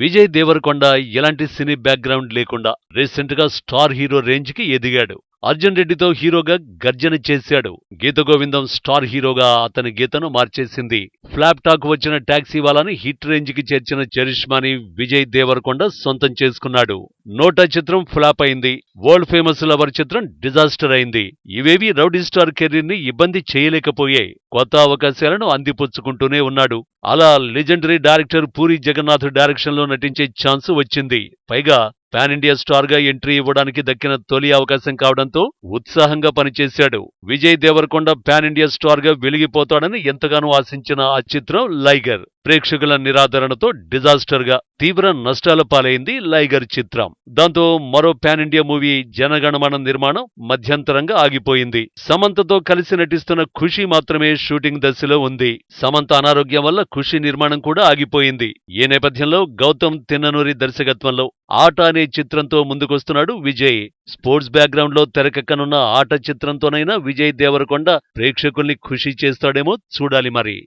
విజయ్ దేవరకొండ ఎలాంటి సినీ బ్యాక్గ్రౌండ్ లేకుండా రీసెంట్గా స్టార్ హీరో రేంజ్కి ఎదిగాడు. అర్జున్ రెడ్డితో హీరోగా గర్జన చేశాడు. గీత గోవిందం స్టార్ హీరోగా అతని గీతను మార్చేసింది. ఫ్లాప్ టాక్ వచ్చిన టాక్సీ వాలాని హిట్ రేంజ్కి చేర్చిన చరిష్మాని విజయ్ దేవరకొండ సొంతం చేసుకున్నాడు. నోటా చిత్రం ఫ్లాప్ అయింది. వరల్డ్ ఫేమస్ లవర్ చిత్రం డిజాస్టర్ అయింది. ఇవేవి రౌడీ స్టార్ కెరీర్ని ఇబ్బంది చేయలేకపోయాయి. కొత్త అవకాశాలను అందిపుచ్చుకుంటూనే ఉన్నాడు. అలా లెజెండరీ డైరెక్టర్ పూరి జగన్నాథ్ డైరెక్షన్లో నటించే ఛాన్స్ వచ్చింది. పైగా పాన్ ఇండియా స్టార్గా ఎంట్రీ ఇవ్వడానికి దక్కిన తొలి అవకాశం కావడంతో ఉత్సాహంగా పనిచేశాడు. విజయ్ దేవరకొండ పాన్ ఇండియా స్టార్గా వెలిగిపోతాడని ఎంతగానో ఆశించిన ఆ చిత్రం లైగర్. ప్రేక్షకుల నిరాదరణతో డిజాస్టర్గా తీవ్ర నష్టాల పాలైంది లైగర్ చిత్రం. దాంతో మరో పాన్ ఇండియా మూవీ జనగణమన నిర్మాణం మధ్యంతరంగా ఆగిపోయింది. సమంతతో కలిసి నటిస్తున్న ఖుషి మాత్రమే షూటింగ్ దశలో ఉంది. సమంత అనారోగ్యం వల్ల ఖుషి నిర్మాణం కూడా ఆగిపోయింది. ఈ నేపథ్యంలో గౌతమ్ తిన్ననూరి దర్శకత్వంలో ఆట అనే చిత్రంతో ముందుకొస్తున్నాడు విజయ్. స్పోర్ట్స్ బ్యాక్గ్రౌండ్లో తెరకెక్కనున్న ఆట చిత్రంతోనైనా విజయ్ దేవరకొండ ప్రేక్షకుల్ని ఖుషి చేస్తాడేమో చూడాలి మరి.